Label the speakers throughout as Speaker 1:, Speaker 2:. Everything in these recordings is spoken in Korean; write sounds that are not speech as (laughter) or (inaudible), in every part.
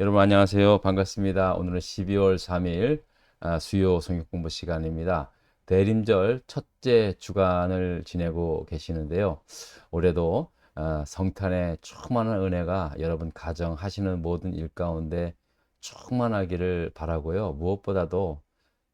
Speaker 1: 여러분 안녕하세요. 반갑습니다. 오늘은 12월 3일 아, 수요 성경 공부 시간입니다. 대림절 첫째 주간을 지내고 계시는데요. 올해도 아, 성탄의 충만한 은혜가 여러분 가정 하시는 모든 일 가운데 충만하기를 바라고요. 무엇보다도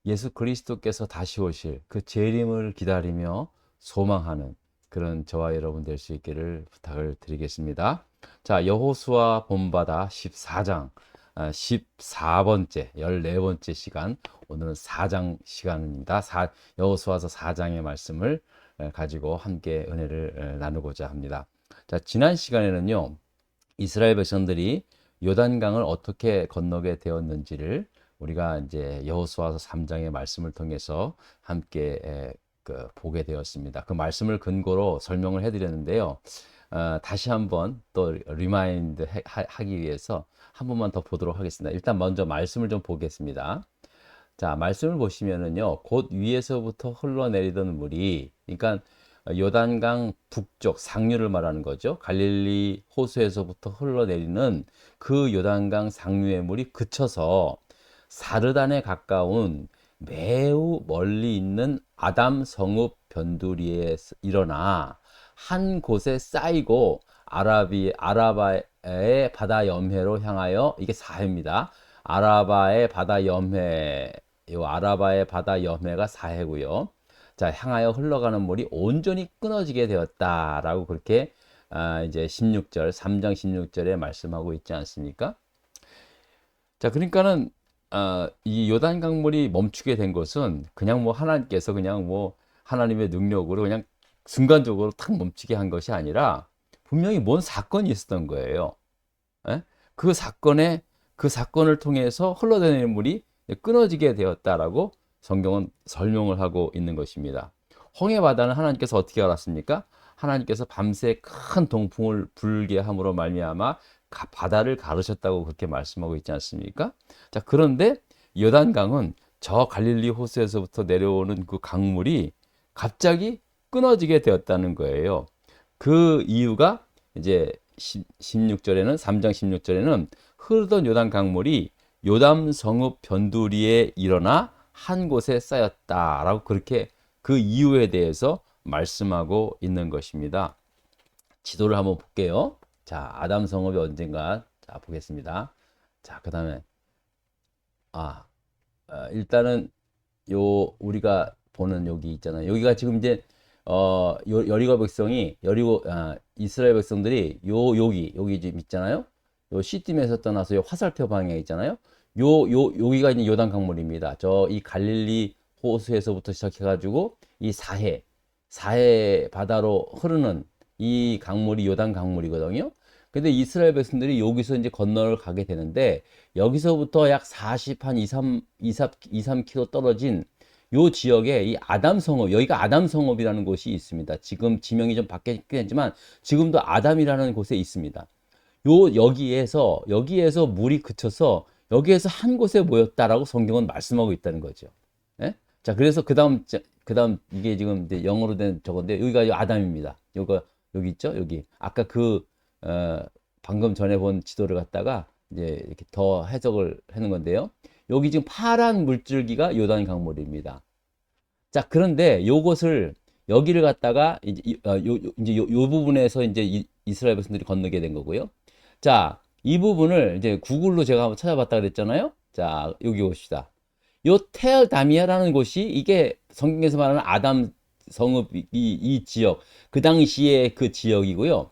Speaker 1: 예수 그리스도께서 다시 오실 그 재림을 기다리며 소망하는 그런 저와 여러분 될 수 있기를 부탁을 드리겠습니다. 자, 여호수아 본바다 14장, 14번째, 14번째 시간, 오늘은 4장 시간입니다. 사, 여호수아서 4장의 말씀을 에, 가지고 함께 은혜를 에, 나누고자 합니다. 자, 지난 시간에는요, 이스라엘 백성들이 요단강을 어떻게 건너게 되었는지를 우리가 이제 여호수아서 3장의 말씀을 통해서 함께 에, 그, 보게 되었습니다. 그 말씀을 근거로 설명을 해드렸는데요. 어, 다시 한번 또 리마인드 하- 하기 위해서 한 번만 더 보도록 하겠습니다. 일단 먼저 말씀을 좀 보겠습니다. 자, 말씀을 보시면은요, 곧 위에서부터 흘러내리던 물이, 그러니까 요단강 북쪽 상류를 말하는 거죠. 갈릴리 호수에서부터 흘러내리는 그 요단강 상류의 물이 그쳐서 사르단에 가까운 매우 멀리 있는 아담 성읍 변두리에 일어나 한 곳에 쌓이고 아라비 아라바의 바다 염해로 향하여 이게 사해입니다. 아라바의 바다 염해 요 아라바의 바다 염해가 사해고요. 자, 향하여 흘러가는 물이 온전히 끊어지게 되었다라고 그렇게 아, 이제 16절 3장 16절에 말씀하고 있지 않습니까? 자, 그러니까는 아, 이 요단 강물이 멈추게 된 것은 그냥 뭐 하나님께서 그냥 뭐 하나님의 능력으로 그냥 순간적으로 탁 멈추게 한 것이 아니라 분명히 뭔 사건이 있었던 거예요. 예? 그 사건에 그 사건을 통해서 흘러다니는 물이 끊어지게 되었다라고 성경은 설명을 하고 있는 것입니다. 홍해 바다는 하나님께서 어떻게 알았습니까? 하나님께서 밤새 큰 동풍을 불게 함으로 말미암아 가- 바다를 가르셨다고 그렇게 말씀하고 있지 않습니까? 자, 그런데 요단강은 저 갈릴리 호수에서부터 내려오는 그 강물이 갑자기 끊어지게 되었다는 거예요. 그 이유가 이제 16절에는 3장 16절에는 흐르던 요단 강물이 요담 성읍 변두리에 일어나 한 곳에 쌓였다라고 그렇게 그 이유에 대해서 말씀하고 있는 것입니다. 지도를 한번 볼게요. 자, 아담 성읍이 언젠가 자, 보겠습니다. 자, 그다음에 아, 어, 일단은 요 우리가 보는 여기 있잖아요. 여기가 지금 이제 어 요- 여리고 백성이 여리고 아, 이스라엘 백성들이 요 여기 여기 지금 있잖아요. 요 시딤에서 떠나서 요 화살표 방향에 있잖아요. 요 요 여기가 이제 요단 강물입니다. 저 이 갈릴리 호수에서부터 시작해 가지고 이 사해 사해 바다로 흐르는 이 강물이 요단 강물이거든요. 근데 이스라엘 백성들이 여기서 이제 건너를 가게 되는데 여기서부터 약 40, 한 2, 3, 2, 3, 2, 3km 떨어진 요 지역에 이 아담 성읍, 여기가 아담 성읍이라는 곳이 있습니다. 지금 지명이 좀 바뀌긴 했지만 지금도 아담이라는 곳에 있습니다. 요 여기에서 여기에서 물이 그쳐서 여기에서 한 곳에 모였다라고 성경은 말씀하고 있다는 거죠. 예? 자, 그래서 그다음 자- 그다음 이게 지금 영어로 된 저건데 여기가 요 아담입니다. 요거 여기 있죠? 여기 아까 그 어, 방금 전에 본 지도를 갖다가 이제 이렇게 더 해석을 하는 건데요. 여기 지금 파란 물줄기가 요단 강물입니다. 자, 그런데 요것을 여기를 갖다가 이제 이- 어, 요, 요- 이제 요, 요 부분에서 이제 이, 이스라엘 백성들이 건너게 된 거고요. 자, 이 부분을 이제 구글로 제가 한번 찾아봤다 그랬잖아요. 자, 여기 봅시다. 요 텔 다미아라는 곳이 이게 성경에서 말하는 아담 성읍 이, 이 지역 그 당시에 그 지역이고요.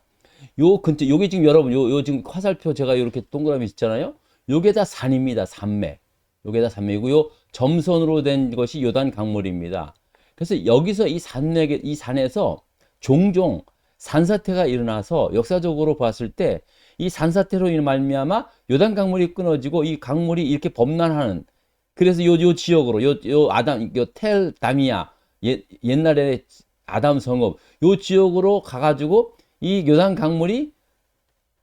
Speaker 1: 요 근처 요게 지금 여러분 요, 요 지금 화살표 제가 이렇게 동그라미 있잖아요. 요게 다 산입니다. 산맥. 요게 다 산맥이고요. 점선으로 된 것이 요단 강물입니다. 그래서 여기서 이 산맥에 이 산에서 종종 산사태가 일어나서 역사적으로 봤을 때 이 산사태로 인해 말미암아 요단 강물이 끊어지고 이 강물이 이렇게 범람하는 그래서 요, 요 지역으로 요, 요 아담 요 텔 다미아 옛, 옛날에 아담 성읍 요 지역으로 가가지고 이 요단 강물이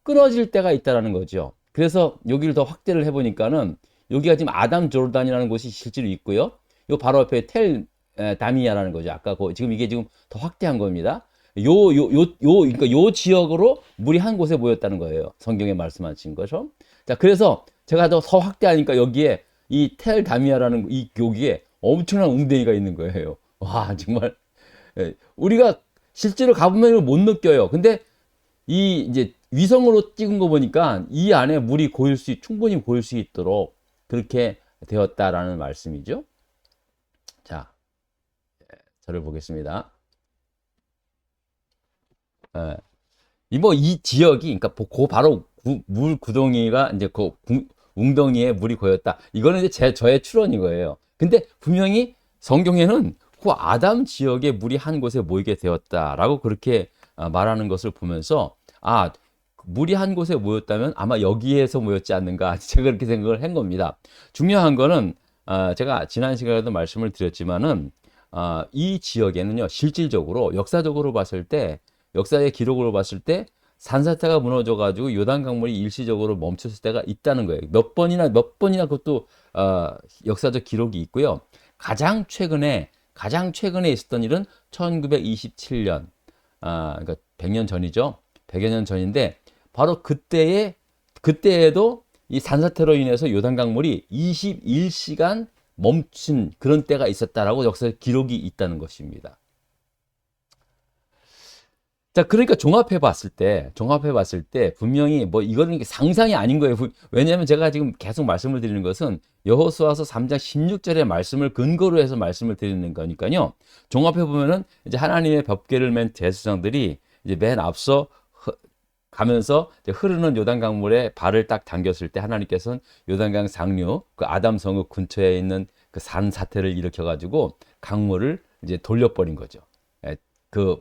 Speaker 1: 끊어질 때가 있다라는 거죠. 그래서 여기를 더 확대를 해보니까는 여기가 지금 아담 조르단이라는 곳이 실제로 있고요. 요 바로 옆에 텔 에, 다미아라는 거죠. 아까 그 지금 이게 지금 더 확대한 겁니다. 요, 요, 요, 요, 그러니까 요 지역으로 물이 한 곳에 모였다는 거예요. 성경에 말씀하신 것처럼. 자, 그래서 제가 더, 더 확대하니까 여기에 이 텔 다미아라는 이 여기에 엄청난 웅덩이가 있는 거예요. (laughs) 와 정말 예, 우리가 실제로 가보면 못 느껴요. 근데 이 이제 위성으로 찍은 거 보니까 이 안에 물이 고일 수 충분히 고일 수 있도록 그렇게 되었다라는 말씀이죠. 자, 예, 저를 보겠습니다. 예, 이뭐 이 지역이 그러니까 그 바로 구, 물 구덩이가 이제 그 구, 웅덩이에 물이 고였다. 이거는 이제 제 저의 추론이 거예요. 근데 분명히 성경에는 그 아담 지역에 물이 한 곳에 모이게 되었다라고 그렇게 아, 말하는 것을 보면서 아 물이 한 곳에 모였다면 아마 여기에서 모였지 않는가 (laughs) 제가 그렇게 생각을 한 겁니다. 중요한 거는 아, 제가 지난 시간에도 말씀을 드렸지만은 아, 이 지역에는요 실질적으로 역사적으로 봤을 때 역사의 기록으로 봤을 때 산사태가 무너져 가지고 요단 강물이 일시적으로 멈췄을 때가 있다는 거예요. 몇 번이나 몇 번이나 그것도 어, 역사적 기록이 있고요. 가장 최근에 가장 최근에 있었던 일은 1927년 아 그러니까 100년 전이죠. 100여 년 전인데 바로 그때에 그때에도 이 산사태로 인해서 요단 강물이 21시간 멈춘 그런 때가 있었다라고 역사 기록이 있다는 것입니다. 자, 그러니까 종합해 봤을 때, 종합해 봤을 때 분명히 뭐 이거는 상상이 아닌 거예요. 왜냐하면 제가 지금 계속 말씀을 드리는 것은 여호수아서 3장 16절의 말씀을 근거로 해서 말씀을 드리는 거니까요. 종합해 보면은 이제 하나님의 법궤를 맨 제사장들이 이제 맨 앞서 가면서 흐르는 요단 강물에 발을 딱 당겼을 때 하나님께서는 요단강 상류 그 아담 성읍 근처에 있는 그 산 사태를 일으켜 가지고 강물을 이제 돌려버린 거죠. 예, 그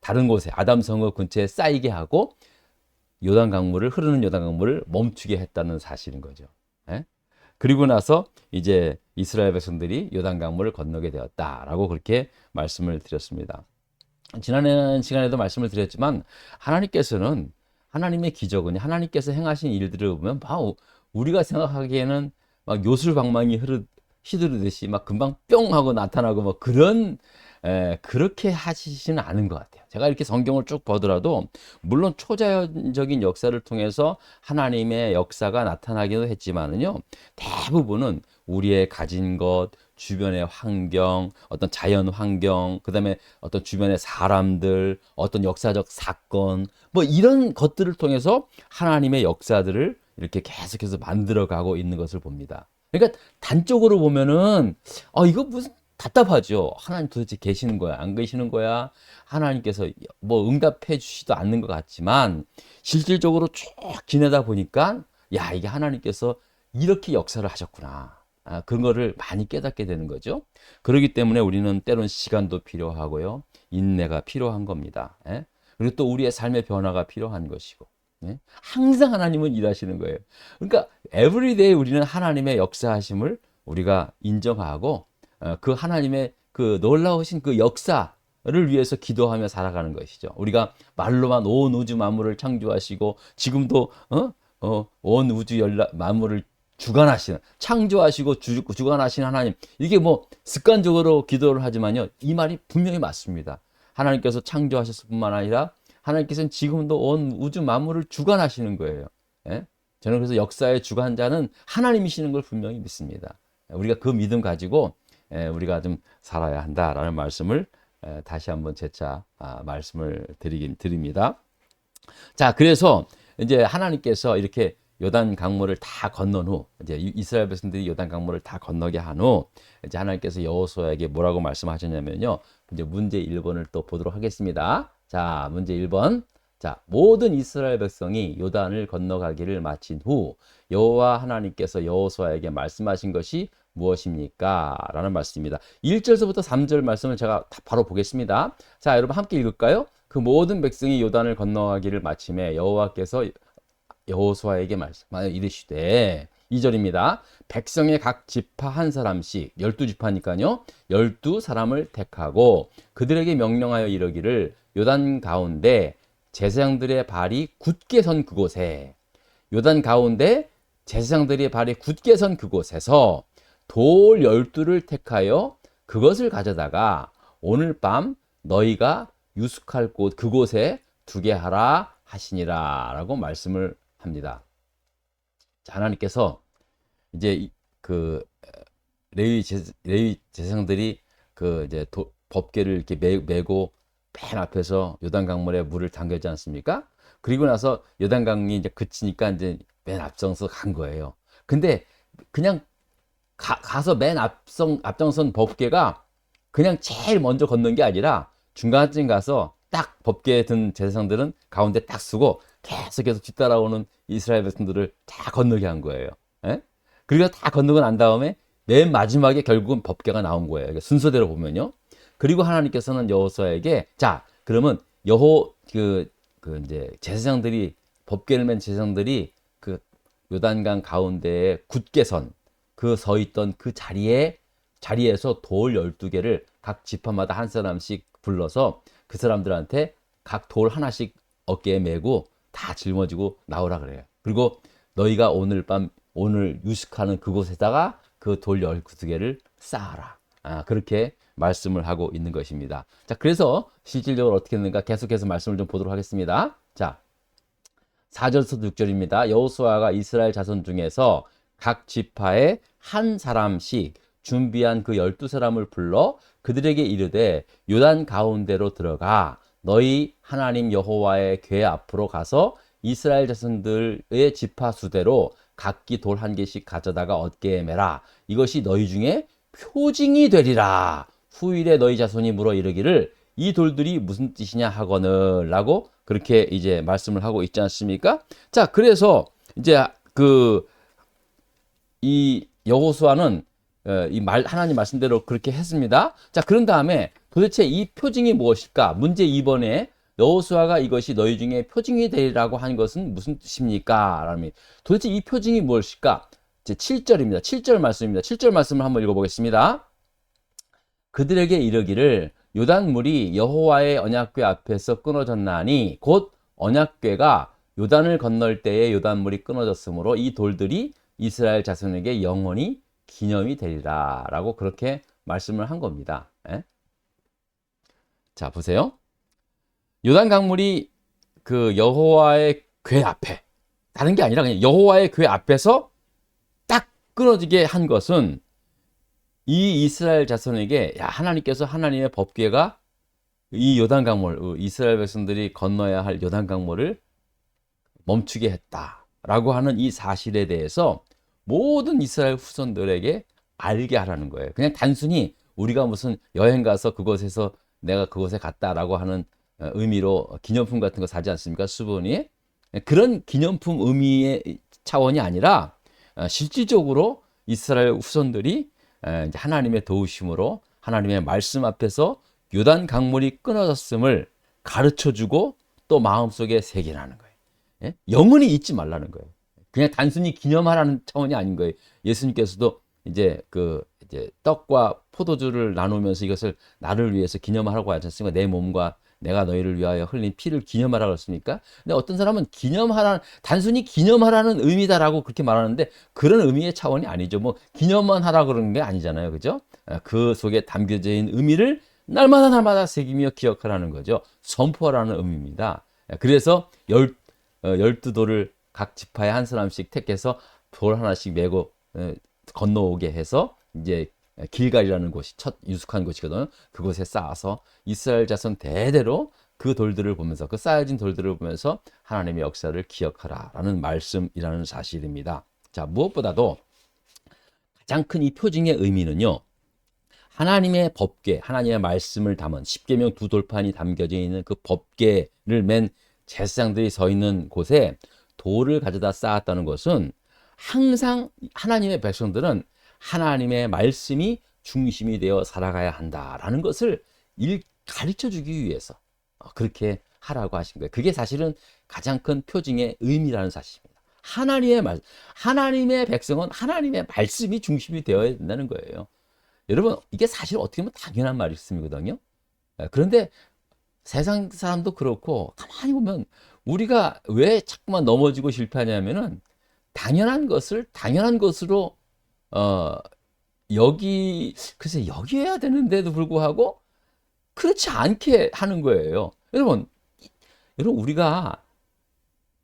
Speaker 1: 다른 곳에 아담 성읍 근처에 쌓이게 하고 요단 강물을 흐르는 요단 강물을 멈추게 했다는 사실인 거죠. 예? 그리고 나서 이제 이스라엘 백성들이 요단 강물을 건너게 되었다라고 그렇게 말씀을 드렸습니다. 지난 시간에도 말씀을 드렸지만 하나님께서는 하나님의 기적은 하나님께서 행하신 일들을 보면 막 우리가 생각하기에는 막 요술방망이 흐르 휘두르듯이 막 금방 뿅 하고 나타나고 뭐 그런 에, 그렇게 하시지는 않은 것 같아요. 제가 이렇게 성경을 쭉 보더라도 물론 초자연적인 역사를 통해서 하나님의 역사가 나타나기도 했지만은요 대부분은 우리의 가진 것, 주변의 환경, 어떤 자연 환경, 그 다음에 어떤 주변의 사람들, 어떤 역사적 사건, 뭐 이런 것들을 통해서 하나님의 역사들을 이렇게 계속해서 만들어 가고 있는 것을 봅니다. 그러니까 단적으로 보면은, 아, 이거 무슨 답답하죠. 하나님 도대체 계시는 거야? 안 계시는 거야? 하나님께서 뭐 응답해 주시도 않는 것 같지만 실질적으로 쭉 지내다 보니까 야, 이게 하나님께서 이렇게 역사를 하셨구나. 아, 그런 거를 많이 깨닫게 되는 거죠. 그렇기 때문에 우리는 때론 시간도 필요하고요. 인내가 필요한 겁니다. 예? 그리고 또 우리의 삶의 변화가 필요한 것이고. 예? 항상 하나님은 일하시는 거예요. 그러니까 에브리데이 우리는 하나님의 역사하심을 우리가 인정하고 어, 그 하나님의 그 놀라우신 그 역사 를 위해서 기도하며 살아가는 것이죠. 우리가 말로만 온 우주 만물을 창조하시고 지금도 어? 어, 온 우주 열라, 만물을 주관하시는 창조하시고 주, 주관하시는 하나님 이게 뭐 습관적으로 기도를 하지만요 이 말이 분명히 맞습니다 하나님께서 창조하셨을 뿐만 아니라 하나님께서는 지금도 온 우주 만물을 주관하시는 거예요 예? 저는 그래서 역사의 주관자는 하나님이시는 걸 분명히 믿습니다 우리가 그 믿음 가지고 우리가 좀 살아야 한다라는 말씀을 다시 한번 재차 아, 말씀을 드리긴 드립니다. 자, 그래서 이제 하나님께서 이렇게 요단 강물을 다 건넌 후 이제 이스라엘 백성들이 요단 강물을 다 건너게 한 후 이제 하나님께서 여호수아에게 뭐라고 말씀하셨냐면요. 이제 문제 1번을 또 보도록 하겠습니다. 자, 문제 1번. 자, 모든 이스라엘 백성이 요단을 건너가기를 마친 후 여호와 하나님께서 여호수아에게 말씀하신 것이 무엇입니까? 라는 말씀입니다. 1절서부터 3절 말씀을 제가 바로 보겠습니다. 자, 여러분 함께 읽을까요? 그 모든 백성이 요단을 건너가기를 마침에 여호와께서 여호수아에게 말씀하여 이르시되 2절입니다. 백성의 각 지파 한 사람씩 12지파니까요. 12사람을 택하고 그들에게 명령하여 이르기를 요단 가운데 제사장들의 발이 굳게 선 그곳에 요단 가운데 제사장들의 발이 굳게 선 그곳에서 돌 열두를 택하여 그것을 가져다가 오늘 밤 너희가 유숙할 곳 그곳에 두게 하라 하시니라 라고 말씀을 합니다. 자, 하나님께서 이제 이- 그 어, 레위 제 레위 제사장들이 그 이제 도, 법궤를 이렇게 매, 메고 맨 앞에서 요단 강물에 물을 담겨지 않습니까? 그리고 나서 요단 강이 이제 그치니까 이제 맨 앞장서 간 거예요. 근데 그냥 가, 가서 맨 앞선 앞장선 법궤가 그냥 제일 먼저 건넌 게 아니라 중간쯤 가서 딱 법궤에 든 제사장들은 가운데 딱 쓰고 계속 계속 뒤따라오는 이스라엘 백성들을 다 건너게 한 거예요. 예? 그리고 다 건너고 난 다음에 맨 마지막에 결국은 법궤가 나온 거예요. 그러니까 순서대로 보면요. 그리고 하나님께서는 여호수아에게 자 그러면 여호 그, 그 이제 제사장들이 법궤를 맨 제사장들이 그 요단강 가운데에 굳게 선 그 서 있던 그 자리에 자리에서 돌 12개를 각 지파마다 한 사람씩 불러서 그 사람들한테 각 돌 하나씩 어깨에 메고 다 짊어지고 나오라 그래요. 그리고 너희가 오늘 밤 오늘 유숙하는 그곳에다가 그돌 12개를 쌓아라. 아, 그렇게 말씀을 하고 있는 것입니다. 자, 그래서 실질적으로 어떻게 했는가 계속해서 말씀을 좀 보도록 하겠습니다. 자, 4절부터 6절입니다. 여호수아가 이스라엘 자손 중에서 각 지파에 한 사람씩 준비한 그 열두 사람을 불러 그들에게 이르되 요단 가운데로 들어가 너희 하나님 여호와의 궤 앞으로 가서 이스라엘 자손들의 지파 수대로 각기 돌 한 개씩 가져다가 어깨에 매라 이것이 너희 중에 표징이 되리라 후일에 너희 자손이 물어 이르기를 이 돌들이 무슨 뜻이냐 하거늘라고 그렇게 이제 말씀을 하고 있지 않습니까? 자, 그래서 이제 그 이 여호수아는 어, 이말 하나님 말씀대로 그렇게 했습니다. 자, 그런 다음에 도대체 이 표징이 무엇일까? 문제 2번에 여호수아가 이것이 너희 중에 표징이 되리라고 한 것은 무슨 뜻입니까? 라면 도대체 이 표징이 무엇일까? 이제 7절입니다. 7절 말씀입니다. 7절 말씀을 한번 읽어보겠습니다. 그들에게 이르기를 요단 물이 여호와의 언약궤 앞에서 끊어졌나니 곧 언약궤가 요단을 건널 때에 요단 물이 끊어졌으므로 이 돌들이 이스라엘 자손에게 영원히 기념이 되리라라고 그렇게 말씀을 한 겁니다. 예? 자 보세요. 요단 강물이 그 여호와의 궤 앞에 다른 게 아니라 그냥 여호와의 궤 앞에서 딱 끊어지게 한 것은 이 이스라엘 자손에게 야 하나님께서 하나님의 법궤가 이 요단 강물 어, 이스라엘 백성들이 건너야 할 요단 강물을 멈추게 했다라고 하는 이 사실에 대해서 모든 이스라엘 후손들에게 알게 하라는 거예요. 그냥 단순히 우리가 무슨 여행 가서 그곳에서 내가 그곳에 갔다라고 하는 어, 의미로 기념품 같은 거 사지 않습니까? 수분이 그런 기념품 의미의 차원이 아니라 어, 실질적으로 이스라엘 후손들이 에, 이제 하나님의 도우심으로 하나님의 말씀 앞에서 요단 강물이 끊어졌음을 가르쳐 주고 또 마음속에 새기라는 거예요. 예? 영원히 잊지 말라는 거예요. 그냥 단순히 기념하라는 차원이 아닌 거예요. 예수님께서도 이제 그 이제 떡과 포도주를 나누면서 이것을 나를 위해서 기념하라고 하지 않습니까? 내 몸과 내가 너희를 위하여 흘린 피를 기념하라고 했습니까? 근데 어떤 사람은 기념하라는 단순히 기념하라는 의미다라고 그렇게 말하는데 그런 의미의 차원이 아니죠. 뭐 기념만 하라 그러는 게 아니잖아요. 그죠? 아, 그 속에 담겨져 있는 의미를 날마다 날마다 새기며 기억하라는 거죠. 선포하라는 의미입니다. 그래서 열 어, 열두 돌을 각 지파에 한 사람씩 택해서 돌 하나씩 메고 어, 건너오게 해서 이제 길갈이라는 곳이 첫 유숙한 곳이거든요. 그곳에 쌓아서 이스라엘 자손 대대로 그 돌들을 보면서 그 쌓여진 돌들을 보면서 하나님의 역사를 기억하라라는 말씀이라는 사실입니다. 자, 무엇보다도 가장 큰 이 표징의 의미는요. 하나님의 법궤, 하나님의 말씀을 담은 십계명 두 돌판이 담겨져 있는 그 법궤를 맨 제사장들이 서 있는 곳에 돌을 가져다 쌓았다는 것은 항상 하나님의 백성들은 하나님의 말씀이 중심이 되어 살아가야 한다라는 것을 일 가르쳐 주기 위해서 어, 그렇게 하라고 하신 거예요. 그게 사실은 가장 큰 표징의 의미라는 사실입니다. 하나님의 말, 하나님의 백성은 하나님의 말씀이 중심이 되어야 된다는 거예요. 여러분, 이게 사실 어떻게 보면 당연한 말씀이거든요. 예, 그런데 세상 사람도 그렇고 가만히 보면 우리가 왜 자꾸만 넘어지고 실패하냐면은 당연한 것을 당연한 것으로 어 여기 글쎄 여기 해야 되는데도 불구하고 그렇지 않게 하는 거예요. 여러분, 여러분 우리가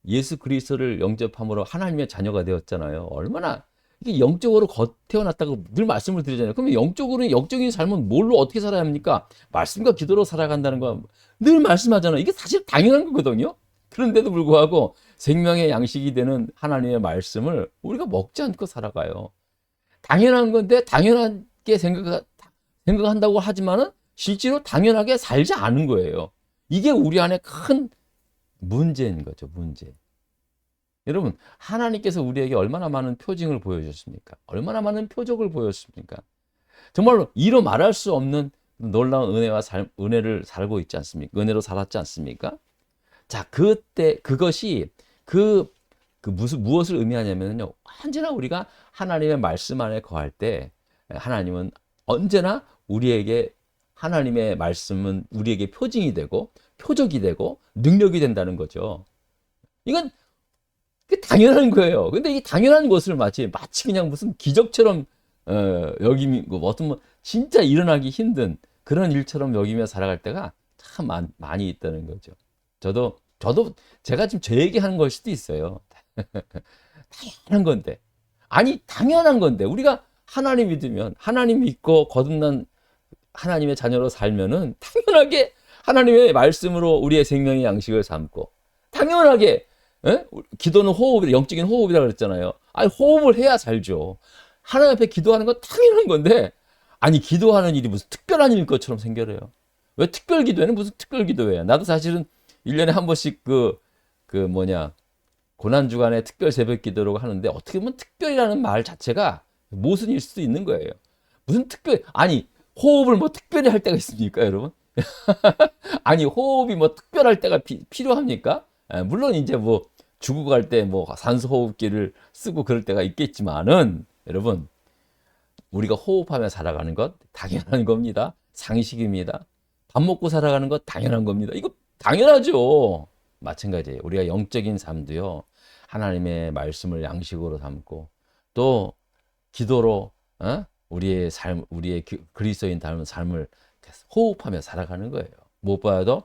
Speaker 1: 예수 그리스도를 영접함으로 하나님의 자녀가 되었잖아요. 얼마나 이게 영적으로 겉 태어났다고 늘 말씀을 드리잖아요. 그러면 영적으로는 영적인 삶은 뭘로 어떻게 살아야 합니까? 말씀과 기도로 살아간다는 거 늘 말씀하잖아요. 이게 사실 당연한 거거든요. 그런데도 불구하고 생명의 양식이 되는 하나님의 말씀을 우리가 먹지 않고 살아가요. 당연한 건데 당연하게 생각 생각한다고 하지만은 실제로 당연하게 살지 않은 거예요. 이게 우리 안에 큰 문제인 거죠, 문제. 여러분, 하나님께서 우리에게 얼마나 많은 표징을 보여주셨습니까? 얼마나 많은 표적을 보여줬습니까? 정말로 이로 말할 수 없는 놀라운 은혜와 살, 은혜를 살고 있지 않습니까? 은혜로 살았지 않습니까? 자, 그때 그것이 그, 그 무슨 무엇을 의미하냐면요. 언제나 우리가 하나님의 말씀 안에 거할 때 하나님은 언제나 우리에게 하나님의 말씀은 우리에게 표징이 되고 표적이 되고 능력이 된다는 거죠. 이건 그 당연한 거예요. 근데 이 당연한 것을 마치 마치 그냥 무슨 기적처럼 어, 여기고 어떤 뭐 진짜 일어나기 힘든 그런 일처럼 여기며 살아갈 때가 참 많, 많이 있다는 거죠. 저도 저도 제가 지금 제 얘기하는 걸 수도 있어요. 당연한 건데 아니 당연한 건데 우리가 하나님 믿으면 하나님 믿고 거듭난 하나님의 자녀로 살면은 당연하게 하나님의 말씀으로 우리의 생명의 양식을 삼고 당연하게 에? 기도는 호흡, 영적인 호흡이라 그랬잖아요. 아니 호흡을 해야 살죠. 하나님 앞에 기도하는 건 당연한 건데 아니 기도하는 일이 무슨 특별한 일일 것처럼 생겨요. 왜 특별 기도에는 무슨 특별 기도예요? 나도 사실은 1년에 한 번씩 그, 그 뭐냐, 고난 주간에 특별 새벽 기도라고 하는데 어떻게 보면 특별이라는 말 자체가 모순일 수도 있는 거예요. 무슨 특별, 아니, 호흡을 뭐 특별히 할 때가 있습니까, 여러분? (laughs) 아니, 호흡이 뭐 특별할 때가 피, 필요합니까? 에, 물론 이제 뭐 죽고 갈때 뭐 산소 호흡기를 쓰고 그럴 때가 있겠지만은, 여러분, 우리가 호흡하며 살아가는 것 당연한 겁니다. 상식입니다. 밥 먹고 살아가는 것 당연한 겁니다. 이거 당연하죠. 마찬가지예요. 우리가 영적인 삶도요. 하나님의 말씀을 양식으로 삼고 또 기도로 어? 우리의 삶, 우리의 그리스도인 닮은 삶을 호흡하며 살아가는 거예요. 무엇보다도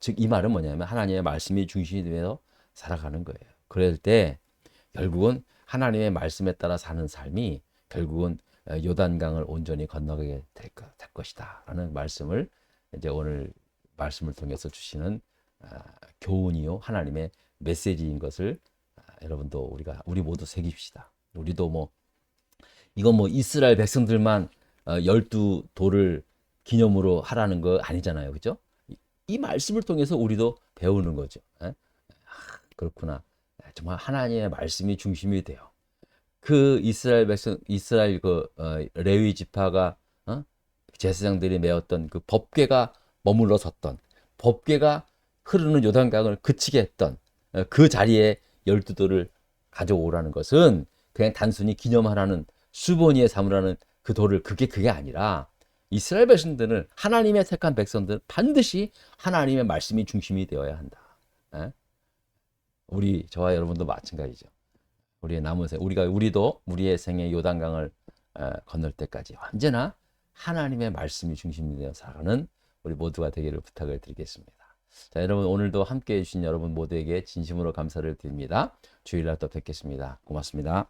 Speaker 1: 즉 이 말은 뭐냐면 하나님의 말씀이 중심이 되어 살아가는 거예요. 그럴 때 결국은 하나님의 말씀에 따라 사는 삶이 결국은 요단강을 온전히 건너게 될, 것, 될 것이다라는 말씀을 이제 오늘 말씀을 통해서 주시는 아, 교훈이요 하나님의 메시지인 것을 아, 여러분도 우리가 우리 모두 새깁시다. 우리도 뭐 이건 뭐 이스라엘 백성들만 어, 열두 돌을 기념으로 하라는 거 아니잖아요, 그죠? 이 말씀을 통해서 우리도 배우는 거죠. 아, 그렇구나. 정말 하나님의 말씀이 중심이 돼요. 그 이스라엘 백성, 이스라엘 그 어, 레위 지파가 어? 제사장들이 메었던 그 법궤가 머물러 섰던 법궤가 흐르는 요단강을 그치게 했던 어, 그 자리에 열두 돌을 가져오라는 것은 그냥 단순히 기념하라는 수본이의 삼으라는 그 돌을 그게 그게 아니라 이스라엘 백성들은 하나님의 택한 백성들은 반드시 하나님의 말씀이 중심이 되어야 한다. 에? 우리 저와 여러분도 마찬가지죠. 우리의 남은 생 우리가 우리도 우리의 생의 요단강을 에, 건널 때까지 언제나 하나님의 말씀이 중심이 되어 살아가는 우리 모두가 되기를 부탁을 드리겠습니다. 자, 여러분 오늘도 함께 해주신 여러분 모두에게 진심으로 감사를 드립니다. 주일날 또 뵙겠습니다. 고맙습니다.